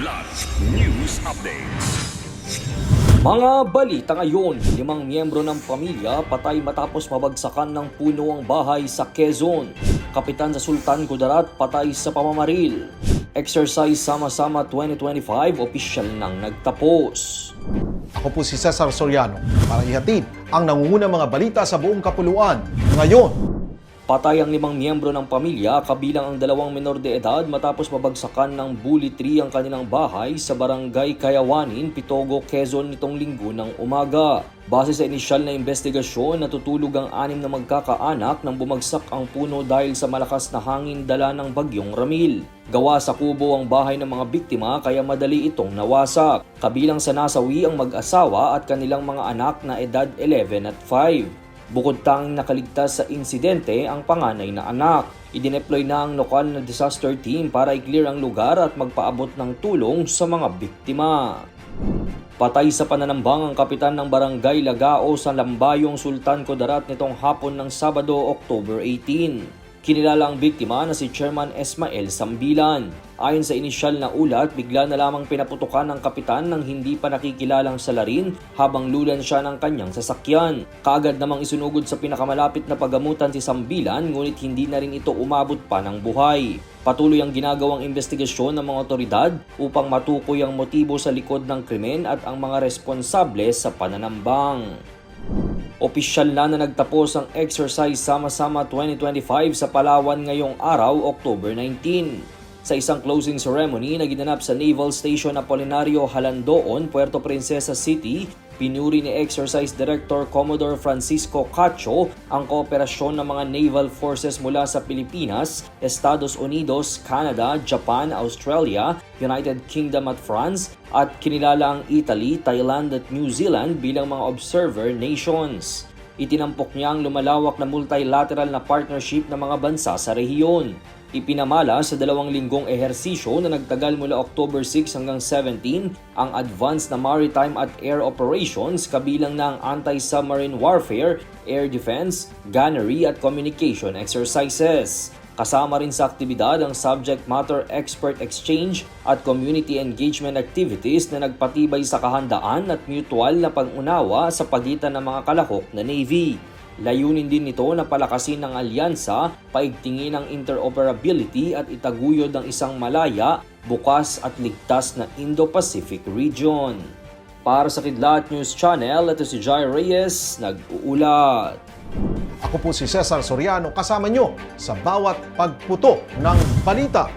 Kidlat News Updates. Mga balita ngayon, limang miyembro ng pamilya patay matapos mabagsakan ng puno ang bahay sa Quezon. Kapitan sa Sultan Kudarat patay sa pamamaril. Exercise Sama-Sama 2025 opisyal nang nagtapos. Ako po si Cesar Soriano para ihatid ang nangungunang mga balita sa buong kapuluan. Ngayon, Patay ang limang miyembro ng pamilya kabilang ang dalawang menor de edad matapos mabagsakan ng bully tree ang kanilang bahay sa barangay Kayawanin, Pitogo, Quezon nitong linggo ng umaga. Base sa inisyal na investigasyon, natutulog ang anim na magkakaanak nang bumagsak ang puno dahil sa malakas na hangin dala ng bagyong Ramil. Gawa sa kubo ang bahay ng mga biktima kaya madali itong nawasak. Kabilang sa nasawi ang mag-asawa at kanilang mga anak na edad 11 at 5. Bukod tanging nakaligtas sa insidente ang panganay na anak. Idineploy na ang lokal na disaster team para i-clear ang lugar at magpaabot ng tulong sa mga biktima. Patay sa pananambang ang kapitan ng barangay Lagao sa Lambayong Sultan Kudarat nitong hapon ng Sabado, October 18. Kinilala ang biktima na si Chairman Esmael Sambilan. Ayon sa inisyal na ulat, bigla na lamang pinaputukan ng kapitan ng hindi pa nakikilalang salarin habang lulan siya ng kanyang sasakyan. Kaagad namang isunugod sa pinakamalapit na pagamutan si Sambilan ngunit hindi na rin ito umabot pa ng buhay. Patuloy ang ginagawang investigasyon ng mga otoridad upang matukoy ang motibo sa likod ng krimen at ang mga responsable sa pananambang. Opisyal na na nagtapos ang exercise Sama-Sama 2025 sa Palawan ngayong araw, October 19. Sa isang closing ceremony na ginanap sa Naval Station Apolinario Halandoon, Puerto Princesa City, pinuri ni Exercise Director Commodore Francisco Cacho ang kooperasyon ng mga naval forces mula sa Pilipinas, Estados Unidos, Canada, Japan, Australia, United Kingdom at France at kinilala ang Italy, Thailand at New Zealand bilang mga observer nations. Itinampok niya ang lumalawak na multilateral na partnership ng mga bansa sa rehiyon. Ipinamala sa dalawang linggong ehersisyo na nagtagal mula October 6 hanggang 17 ang advanced na maritime at air operations kabilang na ang anti-submarine warfare, air defense, gunnery at communication exercises. Kasama rin sa aktibidad ang subject matter expert exchange at community engagement activities na nagpatibay sa kahandaan at mutual na pag-unawa sa pagitan ng mga kalahok na Navy. Layunin din nito na palakasin ng alyansa, paigtingin ang interoperability at itaguyod ang isang malaya, bukas at ligtas na Indo-Pacific region. Para sa Kidlat News Channel, ito si Jai Reyes, nag-uulat. ako po si Cesar Soriano kasama nyo sa bawat pagputo ng balita.